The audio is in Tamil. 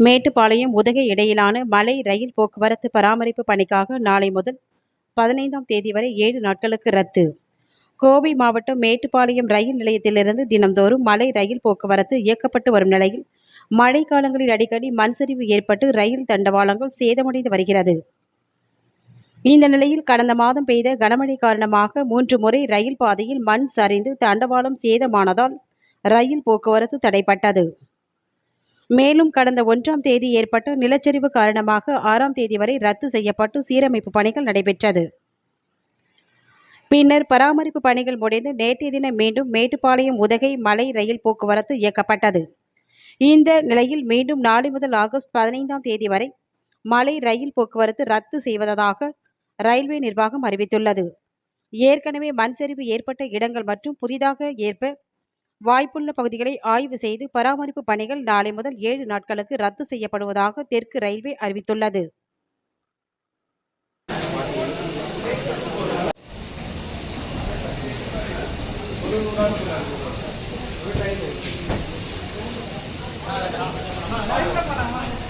மேட்டுப்பாளையம் உதகை இடையிலான மலை ரயில் போக்குவரத்து பராமரிப்பு பணிக்காக நாளை முதல் பதினைந்தாம் தேதி வரை ஏழு நாட்களுக்கு ரத்து. கோவை மாவட்டம் மேட்டுப்பாளையம் ரயில் நிலையத்திலிருந்து தினம்தோறும் மலை ரயில் போக்குவரத்து இயக்கப்பட்டு வரும் நிலையில் மழை காலங்களில் அடிக்கடி மண் சரிவு ஏற்பட்டு ரயில் தண்டவாளங்கள் சேதமடைந்து வருகிறது. இந்த நிலையில் கடந்த மாதம் பெய்த கனமழை காரணமாக மூன்று முறை ரயில் பாதையில் மண் சரிந்து தண்டவாளம் சேதமானதால் ரயில் போக்குவரத்து தடைப்பட்டது. மேலும் கடந்த ஒன்றாம் தேதி ஏற்பட்ட நிலச்சரிவு காரணமாக ஆறாம் தேதி வரை ரத்து செய்யப்பட்டு சீரமைப்பு பணிகள் நடைபெற்றது. பின்னர் பராமரிப்பு பணிகள் முடிந்து நேற்றைய தினம் மீண்டும் மேட்டுப்பாளையம் உதகை மலை ரயில் போக்குவரத்து இயக்கப்பட்டது. இந்த நிலையில் மீண்டும் நாளை முதல் ஆகஸ்ட் பதினைந்தாம் தேதி வரை மலை ரயில் போக்குவரத்து ரத்து செய்வதாக ரயில்வே நிர்வாகம் அறிவித்துள்ளது. ஏற்கனவே மண் சரிவு ஏற்பட்ட இடங்கள் மற்றும் புதிதாக ஏற்ப வாய்ப்புள்ள பகுதிகளை ஆய்வு செய்து பராமரிப்பு பணிகள் நாளை முதல் ஏழு நாட்களுக்கு ரத்து செய்யப்படுவதாக தெற்கு ரயில்வே அறிவித்துள்ளது. ஆ